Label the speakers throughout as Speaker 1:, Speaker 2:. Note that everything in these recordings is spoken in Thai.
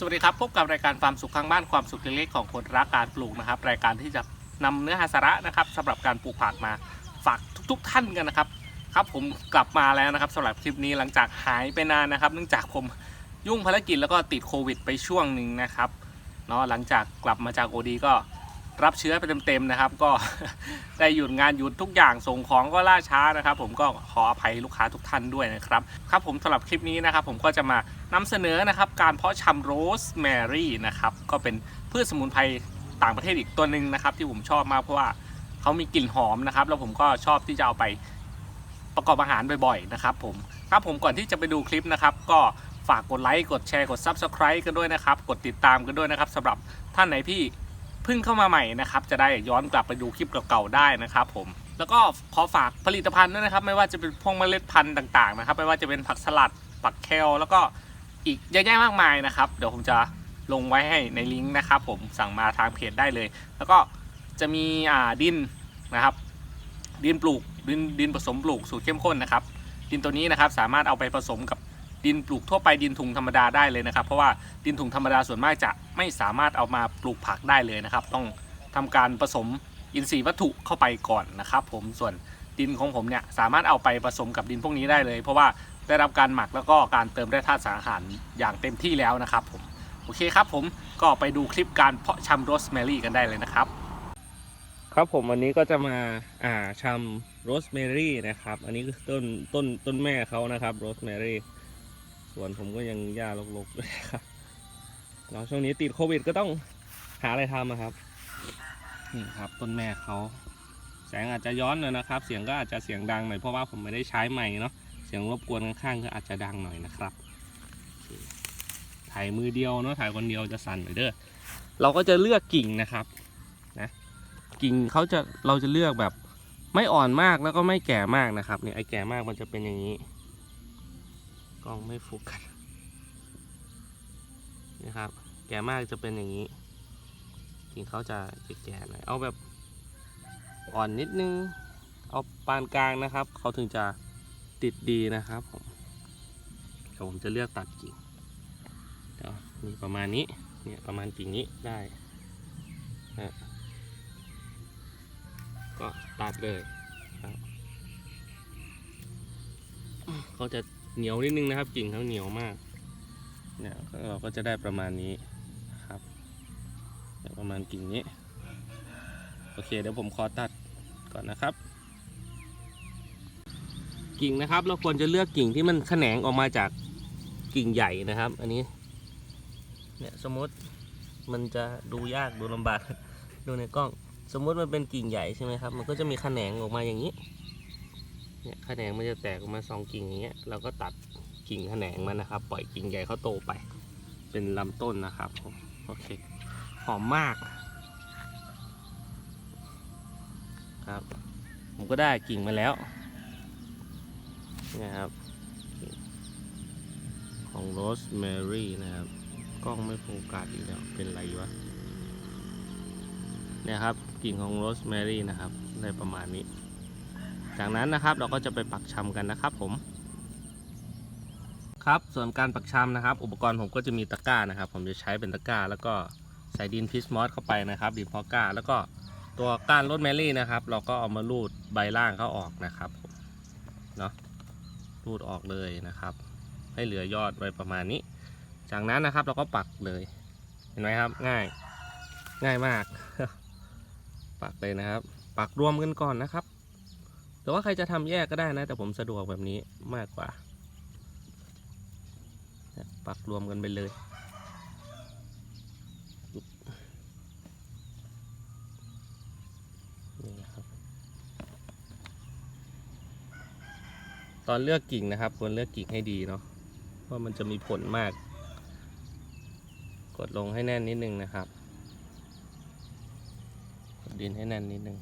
Speaker 1: สวัสดีครับ พบกับรายการความสุขข้างบ้านความสุขเล็กๆของคนรักการปลูกนะครับ รายการที่จะนำเนื้อหาสาระนะครับสำหรับการปลูกผักมาฝากทุก ๆ ท่านกันนะครับ ครับผมกลับมาแล้วนะครับสำหรับคลิปนี้หลังจากหายไปนานนะครับ เนื่องจากผมยุ่งภารกิจแล้วก็ติดโควิด ไปช่วงหนึ่งนะครับเนาะหลังจากกลับมาจากโอดีก็ รับเชื้อไปเต็มๆนะครับ ก็ได้หยุดงานหยุดทุกอย่างส่งของก็ล่าช้านะครับ ผมก็ขออภัยลูกค้าทุกท่านด้วยนะครับครับผมสำหรับคลิปนี้นะครับ ผมก็จะมานำเสนอนะครับการเพาะชำโรสแมรี่นะครับก็เป็นพืชสมุนไพรต่างประเทศอีกตัวหนึ่งนะครับ ที่ผมชอบมากเพราะว่าเขามีกลิ่นหอมนะครับ แล้วผมก็ชอบที่จะเอาไปประกอบอาหารบ่อยๆนะครับ ผมครับผมก่อนที่จะไปดูคลิปนะครับ ก็ฝากกดไลค์กดแชร์กด Subscribe กันด้วยนะครับ กดติดตามกันด้วยนะครับสำหรับท่านไหนที่ พิ่งเข้ามาใหม่นะครับ จะได้ย้อนกลับไปดูคลิปเก่าๆได้นะครับผม แล้วก็ขอฝากผลิตภัณฑ์ด้วยนะครับ ไม่ว่าจะเป็นพวกเมล็ดพันธุ์ต่างๆนะครับ ไม่ว่าจะเป็นผักสลัดผักแคลแล้วก็อีกเยอะแยะมากมายนะครับ เดี๋ยวผมจะลงไว้ให้ในลิงก์นะครับผมสั่งมาทางเพจได้เลย แล้วก็จะมีอ่าดินนะครับ ดินปลูกดินดินผสมปลูกสูตรเข้มข้นนะครับ ดินตัวนี้นะครับสามารถเอาไปผสมกับ ดินปลูกทั่วไปดินถุงธรรมดาได้เลยนะครับ เพราะว่าดินถุงธรรมดาส่วนมากจะไม่สามารถเอามาปลูกผักได้เลยนะครับ ต้องทำการผสมอินทรีย์วัตถุเข้าไปก่อนนะครับ ผมส่วนดินของผมเนี่ยสามารถเอาไปผสมกับดินพวกนี้ได้เลย เพราะว่าได้รับการหมักแล้วก็การเติมแร่ธาตุสารอาหารอย่างเต็มที่แล้วนะครับผมโอเคครับผมก็ไปดูคลิปการเพาะชำโรสแมรี่กันได้เลยนะครับ ครับผมวันนี้ก็จะมาอ่าชำโรสแมรี่นะครับ อันนี้คือต้นต้นต้นแม่เขานะครับโรสแมรี่ วนผมก็ยังหญ้ารกๆด้วยครับเนาะช่วงนี้ติดโควิดก็ต้องหาอะไรทำนะครับนี่ครับต้นแม่เขาแสงอาจจะย้อนหน่อยนะครับ เสียงก็อาจจะเสียงดังหน่อยเพราะว่าผมไม่ได้ใช้ไมค์เนาะเสียงรบกวนข้างๆก็อาจจะดังหน่อยนะครับถ่ายมือเดียวเนาะถ่ายคนเดียวจะสั่นหน่อยเด้อเราก็จะเลือกกิ่งนะครับนะกิ่งเขาจะเราจะเลือกแบบไม่อ่อนมากแล้วก็ไม่แก่มากนะครับเนี่ยไอ้แก่มากมันจะเป็นอย่างนี้ กล้องไม่โฟกัสนี่ครับ แก่มากจะเป็นอย่างนี้กิ่งเขาจะแก่ๆหน่อยเอาแบบอ่อนนิดนึง เอาปานกลางนะครับ เขาถึงจะติดดีนะครับผมเดี๋ยวผมจะเลือกตัดกิ่งเดี๋ยวมีประมาณนี้เนี่ยประมาณกิ่งนี้ได้นะก็ตัดเลยครับ เขาจะ เหนียวนิดนึงนะครับ กิ่งเขาเหนียวมาก เนี่ยเราก็จะได้ประมาณนี้ครับประมาณกิ่งนี้ โอเคเดี๋ยวผมขอตัดก่อนนะครับ กิ่งนะครับ เราควรจะเลือกกิ่งที่มันแขนงออกมาจากกิ่งใหญ่นะครับ อันนี้ เนี่ยสมมติมันจะดูยากดูลำบากดูในกล้อง สมมติมันเป็นกิ่งใหญ่ใช่ไหมครับ มันก็จะมีแขนงออกมาอย่างนี้ เนี่ยแขนงมันจะแตกออกมาสองกิ่งอย่างเงี้ยเราก็ตัดกิ่งแขนงมันนะครับ ปล่อยกิ่งใหญ่เขาโตไป เป็นลำต้นนะครับผมโอเคหอมมาก ครับ ผมก็ได้กิ่งมาแล้วเนี่ยครับ ของโรสแมรี่นะครับ กล้องไม่โฟกัสอีกแล้วเป็นไรวะเนี่ยครับกิ่งของโรสแมรี่นะครับได้ประมาณนี้ จากนั้นนะครับเราก็จะไปปักชำกันนะครับผม ครับส่วนการปักชำนะครับ อุปกรณ์ผมก็จะมีตะกร้านะครับ ผมจะใช้เป็นตะกร้า แล้วก็ใส่ดินพิสมอสเข้าไปนะครับ ดินพอก้า แล้วก็ตัวก้านรสแมรี่นะครับ เราก็เอามาลูดใบล่างเขาออกนะครับผมเนาะลูดออกเลยนะครับ ให้เหลือยอดไว้ประมาณนี้ จากนั้นนะครับเราก็ปักเลย เห็นไหมครับง่ายง่ายมาก ปักเลยนะครับ ปักรวมกันก่อนนะครับ แต่ว่าใครจะทำแยกก็ได้นะ แต่ผมสะดวกแบบนี้มากกว่า ปักรวมกันไปเลย ตอนเลือกกิ่งนะครับควรเลือกกิ่งให้ดีเนาะเพราะมันจะมีผลมาก กดลงให้แน่นนิดนึงนะครับ กดดินให้แน่นนิดนึง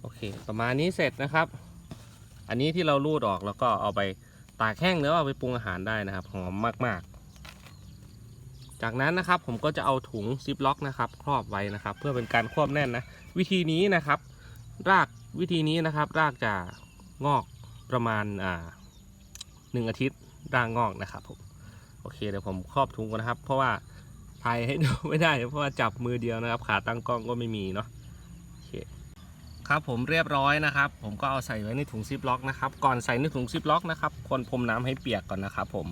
Speaker 1: โอเค ประมาณนี้เสร็จนะครับ อันนี้ที่เราลูดออกแล้วก็เอาไปตากแห้งหรือเอาไปปรุงอาหารได้นะครับหอมมากๆ จากนั้นนะครับผมก็จะเอาถุงซิปล็อกนะครับ ครอบไว้นะครับ เพื่อเป็นการควบแน่นนะ วิธีนี้นะครับ รากวิธีนี้นะครับ รากจะงอกประมาณอ่าหนึ่งอาทิตย์รากงอกนะครับผมโอเคเดี๋ยวผมครอบถุงก่อนนะครับ เพราะว่าถ่ายให้ดูไม่ได้เพราะว่าจับมือเดียวนะครับ ขาตั้งกล้องก็ไม่มีเนาะ ครับผมเรียบร้อยนะครับ ผมก็เอาใส่ไว้ในถุงซิปล็อกนะครับก่อนใส่ในถุงซิปล็อกนะครับควรพรมน้ำให้เปียกก่อนนะครับผม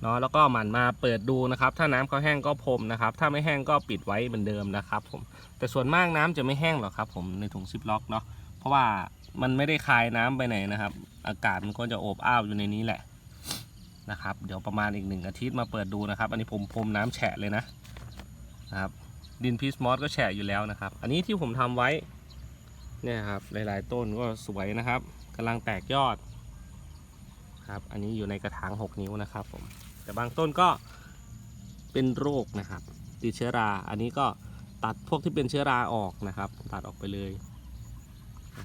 Speaker 1: เนาะแล้วก็หมั่นมาเปิดดูนะครับ ถ้าน้ำเขาแห้งก็พรมนะครับ ถ้าไม่แห้งก็ปิดไว้เหมือนเดิมนะครับผมแต่ส่วนมากน้ำจะไม่แห้งหรอกครับ ผมในถุงซิปล็อกเนาะเพราะว่ามันไม่ได้คายน้ำไปไหนนะครับ อากาศมันก็จะอบอ้าวอยู่ในนี้แหละนะครับ เดี๋ยวประมาณอีกหนึ่งอาทิตย์มาเปิดดูนะครับ อันนี้ผมพรมน้ำแฉะเลยนะนะครับดินพีสมอสก็แฉะอยู่แล้วนะครับ อันนี้ที่ผมทำไว้ เนี่ยครับหลายๆต้นก็สวยนะครับกำลังแตกยอดครับอันนี้อยู่ในกระถาง 6 นิ้วนะครับผมแต่บางต้นก็เป็นโรคนะครับติดเชื้อรา อันนี้ก็ตัดพวกที่เป็นเชื้อราออกนะครับ ตัดออกไปเลย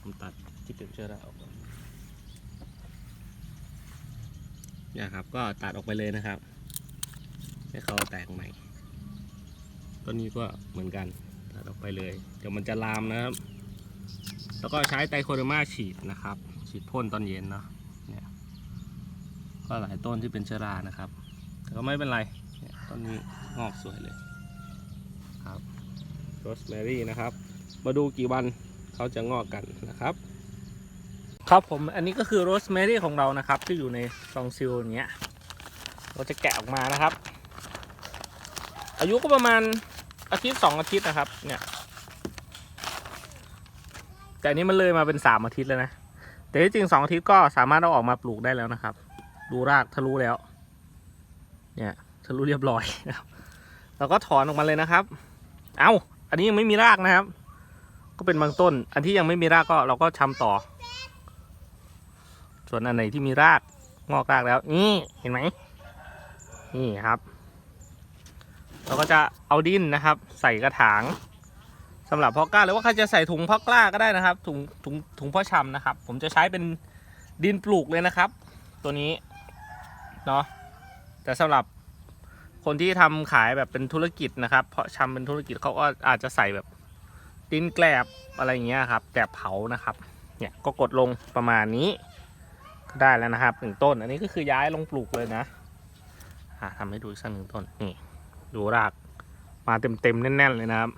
Speaker 1: ผมตัดที่เป็นเชื้อราออกเนี่ยครับก็ตัดออกไปเลยนะครับ ให้เขาแตกใหม่ต้นนี้ก็เหมือนกันตัดออกไปเลยเดี๋ยวมันจะลามนะครับ แล้วก็ใช้ไตรโคเดอร์มาฉีดนะครับ ฉีดพ่นตอนเย็นเนาะเนี่ยก็หลายต้นที่เป็นเชื้อรานะครับ แต่ก็ไม่เป็นไรเนี่ยต้นนี้งอกสวยเลยครับโรสแมรี่นะครับ มาดูกี่วันเขาจะงอกกันนะครับ ครับผมอันนี้ก็คือโรสแมรี่ของเรานะครับ ที่อยู่ในซองซิลอย่างเงี้ยเราจะแกะออกมานะครับ อายุก็ประมาณอาทิตย์สองอาทิตย์นะครับเนี่ย แต่อันนี้มันเลยมาเป็นสามอาทิตย์แล้วนะ แต่ที่จริงสองอาทิตย์ก็สามารถเอาออกมาปลูกได้แล้วนะครับ ดูรากทะลุแล้ว เนี่ยทะลุเรียบร้อยนะครับเราก็ถอนออกมาเลยนะครับ เอา้า อันนี้ยังไม่มีรากนะครับ ก็เป็นบางต้น อันที่ยังไม่มีรากก็เราก็ชำต่อ ส่วนอันไหนที่มีรากงอกรากแล้ว นี่เห็นไหมนี่ครับ เราก็จะเอาดินนะครับ ใส่กระถาง สำหรับเพาะกล้าหรือว่าใครจะใส่ถุงเพาะกล้าก็ได้นะครับ ถุงถุงถุงเพาะชำนะครับ ผมจะใช้เป็นดินปลูกเลยนะครับ ตัวนี้เนาะแต่สำหรับคนที่ทำขายแบบเป็นธุรกิจนะครับ เพาะชำเป็นธุรกิจเขาก็อาจจะใส่แบบดินแกลบอะไรอย่างเงี้ยครับแกลบเผานะครับเนี่ยก็กดลงประมาณนี้ก็ได้แล้วนะครับหนึ่งต้น อันนี้ก็คือย้ายลงปลูกเลยนะอ่าทำให้ดูอีกสักหนึ่งต้นนี่ดูรากมาเต็มเต็มๆแน่นๆเลยนะครับ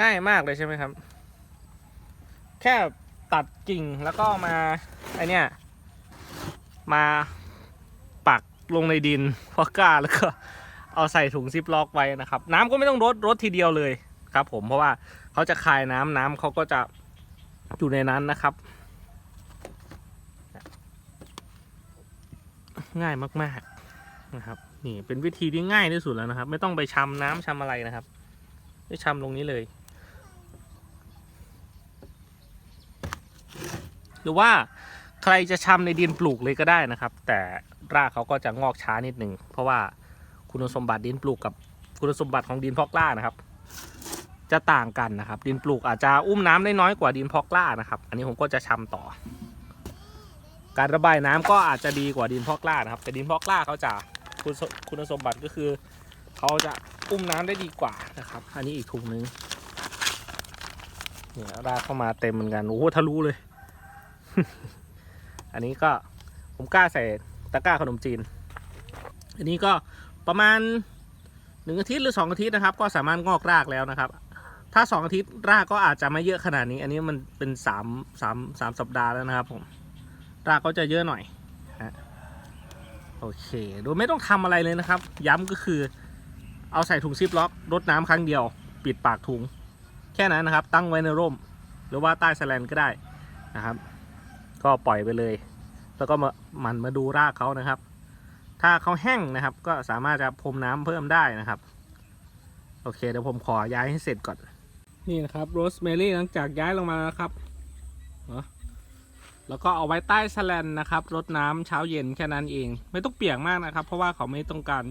Speaker 1: ง่ายมากเลยใช่ไหมครับ แค่ตัดกิ่งแล้วก็มาไอเนี้ยมาปักลงในดินพอก้าแล้วก็เอาใส่ถุงซิปล็อกไว้นะครับ น้ำก็ไม่ต้องรดรดทีเดียวเลยครับ ผมเพราะว่าเขาจะคายน้ำน้ำเขาก็จะอยู่ในนั้นนะครับ ง่ายมากๆนะครับ นี่เป็นวิธีที่ง่ายที่สุดแล้วนะครับ ไม่ต้องไปชำน้ำชำอะไรนะครับไม่ชำลงนี้เลย หรือว่าใครจะชำในดินปลูกเลยก็ได้นะครับ แต่รากเขาก็จะงอกช้านิดหนึ่งเพราะว่าคุณสมบัติดินปลูกกับคุณสมบัติของดินพอกล้านะครับ จะต่างกันนะครับ ดินปลูกอาจจะอุ้มน้ำได้น้อยกว่าดินพอกล้านะครับ อันนี้ผมก็จะชำต่อ การระบายน้ำก็อาจจะดีกว่าดินพอกล้านะครับ แต่ดินพอกล้าเขาจะคุณสคุณสมบัติก็คือเขาจะอุ้มน้ำได้ดีกว่านะครับ อันนี้อีกถุงนึงเนี่ยรากเข้ามาเต็มเหมือนกันโอ้โหทะลุเลย อันนี้ก็ผมกล้าใส่ตะกร้าขนมจีน อันนี้ก็ประมาณหนึ่งอาทิตย์หรือสองอาทิตย์นะครับ ก็สามารถงอกรากแล้วนะครับ ถ้าสองอาทิตย์รากก็อาจจะไม่เยอะขนาดนี้ อันนี้มันเป็นสามสามสามสัปดาห์แล้วนะครับ ผม รากก็จะเยอะหน่อยฮะโอเค โดยไม่ต้องทำอะไรเลยนะครับ ย้ำก็คือ เอาใส่ถุงซิปล็อกรดน้ำครั้งเดียว ปิดปากถุง แค่นั้นนะครับ ตั้งไว้ในร่ม หรือว่าใต้แสแลนก็ได้นะครับ ก็ปล่อยไปเลย แล้วก็มาหมั่นมาดูรากเขานะครับ ถ้าเขาแห้งนะครับ ก็สามารถจะพรมน้ำเพิ่มได้นะครับ โอเคเดี๋ยวผมขอย้ายให้เสร็จก่อน นี่นะครับโรสแมรี่หลังจากย้ายลงมาแล้วครับเนอะแล้วก็เอาไว้ใต้แสแลนนะครับรดน้ำเช้าเย็นแค่นั้นเอง ไม่ต้องเปียกมากนะครับ เพราะว่าเขาไม่ต้องการ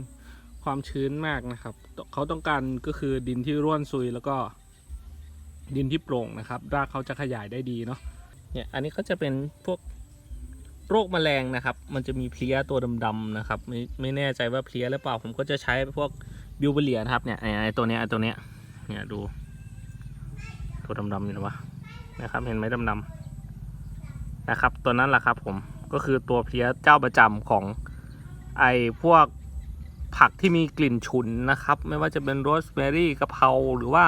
Speaker 1: ความชื้นมากนะครับ เขาต้องการก็คือดินที่ร่วนซุยแล้วก็ดินที่โปร่งนะครับ รากเขาจะขยายได้ดีเนาะ เนี่ยอันนี้ก็จะเป็นพวกโรคแมลงนะครับ มันจะมีเพลี้ยตัวดำๆนะครับ ไม่ไม่แน่ใจว่าเพลี้ยหรือเปล่า ผมก็จะใช้พวกบิวเบเลียนะครับเนี่ยไอ้ไอตัวเนี้ยไอ้ตัวเนี้ยเนี่ยดู ตัวดำๆอยู่นะวะนะครับเห็นไหมดำๆนะครับ ตัวนั้นแหละครับผมก็คือตัวเพลี้ยเจ้าประจำของไอ้พวกผักที่มีกลิ่นฉุนนะครับ ไม่ว่าจะเป็นโรสแมรี่กะเพราหรือว่า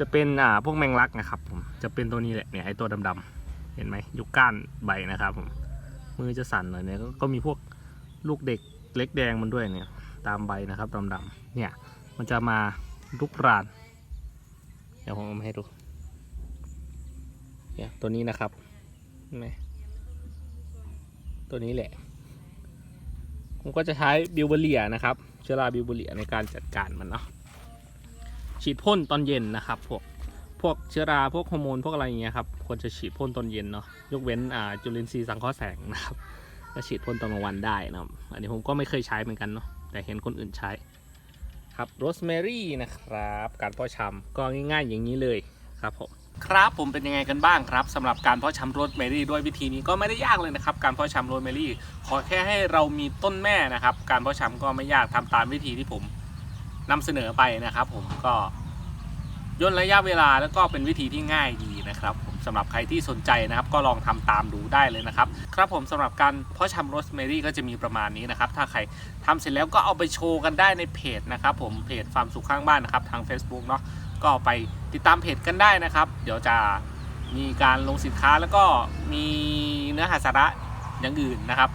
Speaker 1: จะเป็นอ่าพวกแมงลักนะครับผมจะเป็นตัวนี้แหละเนี่ยไอ้ตัวดำๆเห็นไหมยุกก้านใบนะครับผมมือจะสั่นหน่อยเนี่ยก็ก็มีพวกลูกเด็กเล็กแดงมันด้วยเนี่ยตามใบนะครับดำๆเนี่ยมันจะมาลุกราน เดี๋ยวผมเอามาให้ดูเนี่ยตัวนี้นะครับเห็นไหมตัวนี้แหละ ผมก็จะใช้บิวเบเรียนะครับ เชื้อราบิวเบเรียในการจัดการมันเนาะ ฉีดพ่นตอนเย็นนะครับพวกพวกเชื้อราพวกฮอร์โมนพวกอะไรอย่างเงี้ยครับควรจะฉีดพ่นตอนเย็นเนาะยกเว้นอ่าจุลินทรีย์สังเคราะห์แสงนะครับก็ฉีดพ่นตอนกลางวันได้นะครับอันนี้ผมก็ไม่เคยใช้เหมือนกันเนาะแต่เห็นคนอื่นใช้ครับโรสแมรี่นะครับการเพาะชำก็ง่ายๆอย่างนี้เลยครับผมครับผมเป็นยังไงกันบ้างครับสำหรับการเพาะชำโรสแมรี่ด้วยวิธีนี้ก็ไม่ได้ยากเลยนะครับ การเพาะชำโรสแมรี่ขอแค่ให้เรามีต้นแม่นะครับ การเพาะชำก็ไม่ยากทำตามวิธีที่ผม นำเสนอไปนะครับผมก็ย่นระยะเวลาแล้วก็เป็นวิธีที่ง่ายดีนะครับผมสำหรับใครที่สนใจนะครับก็ลองทำตามดูได้เลยนะครับ ครับผมสำหรับการเพาะชำโรสแมรี่ก็จะมีประมาณนี้นะครับ ถ้าใครทำเสร็จแล้วก็เอาไปโชว์กันได้ในเพจนะครับ ผมเพจฟาร์มสุขข้างบ้านนะครับทาง Facebook เนาะก็ไปติดตามเพจกันได้นะครับ เดี๋ยวจะมีการลงสินค้าแล้วก็มีเนื้อหาสาระอย่างอื่นนะครับ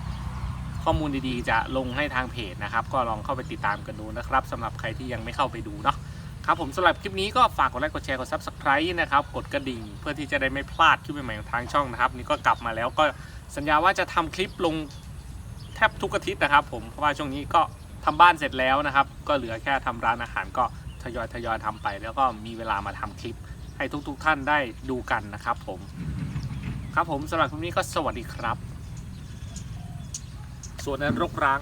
Speaker 1: ข้อมูลดีๆ จะลงให้ทางเพจนะครับ ก็ลองเข้าไปติดตามกันดูนะครับสำหรับใครที่ยังไม่เข้าไปดูเนาะครับผมสำหรับคลิปนี้ก็ฝากกดไลค์กดแชร์กด Subscribe นะครับ กดกระดิ่งเพื่อที่จะได้ไม่พลาดคลิปใหม่ๆของทางช่องนะครับ นี่ก็กลับมาแล้วก็สัญญาว่าจะทำคลิปลงแทบทุกอาทิตย์นะครับ ผมเพราะว่าช่วงนี้ก็ทำบ้านเสร็จแล้วนะครับ ก็เหลือแค่ทำร้านอาหารก็ทยอยทยอยทำไป แล้วก็มีเวลามาทำคลิปให้ทุกๆท่านได้ดูกันนะครับ ผม ครับผมสำหรับคลิปนี้ก็สวัสดีครับ ส่วนนั้นรกร้าง